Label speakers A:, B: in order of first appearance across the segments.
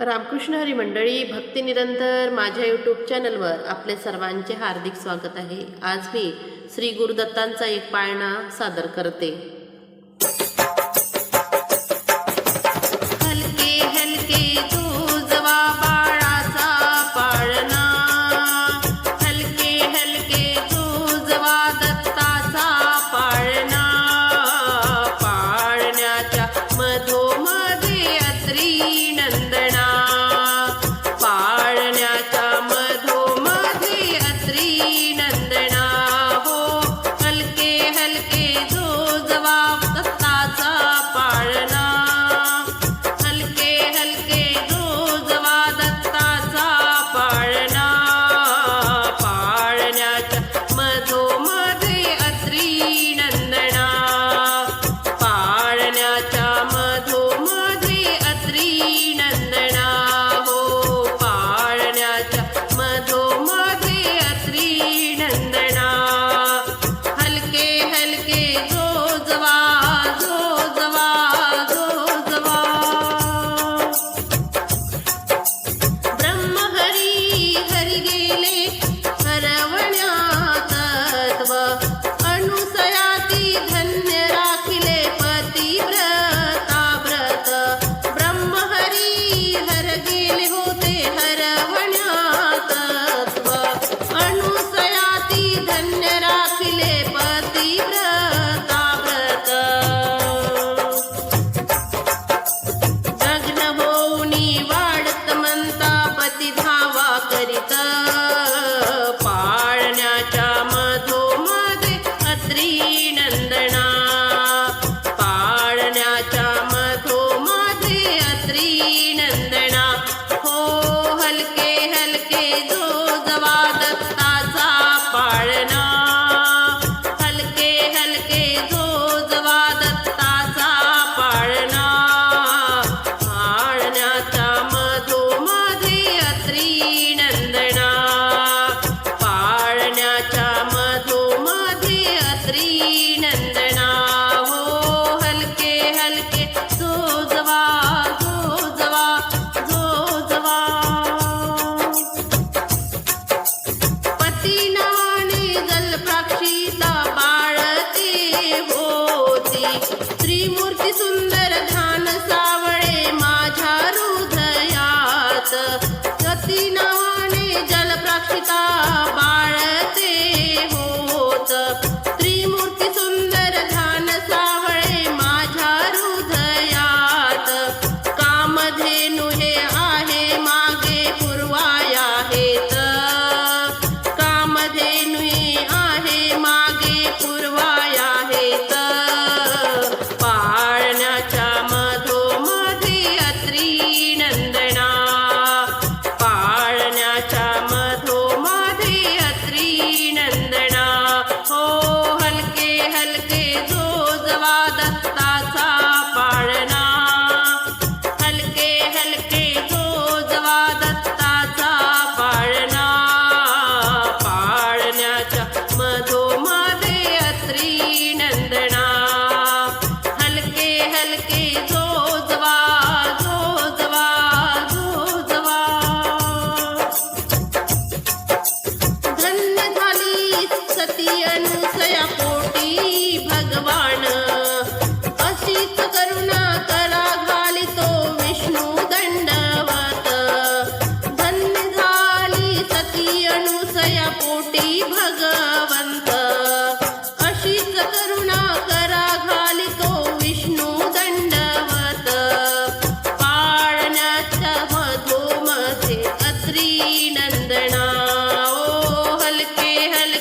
A: रामकृष्ण हरी मंडळी भक्ती निरंतर माझ्या यूट्यूब चॅनलवर आपले सर्वांचे हार्दिक स्वागत आहे. आज मी श्री गुरुदत्तांचा एक पाळणा सादर करते.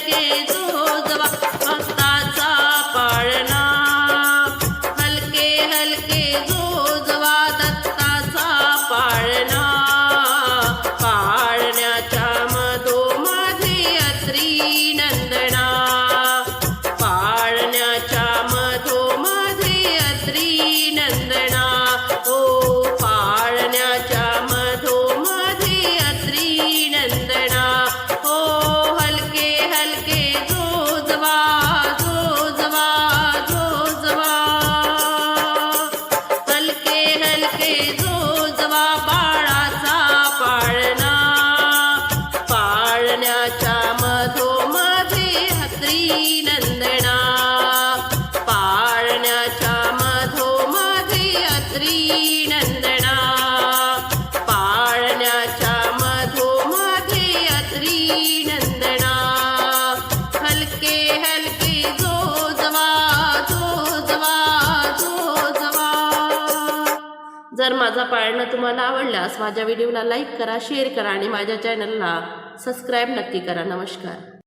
A: के पाळण्याच्या नंदना. पाळण्याच्या हलके जर माझा पाळणं तुम्हाला आवडल्यास माझ्या व्हिडिओला लाईक करा शेअर करा आणि माझ्या चॅनलला सबस्क्राईब नक्की करा. नमस्कार.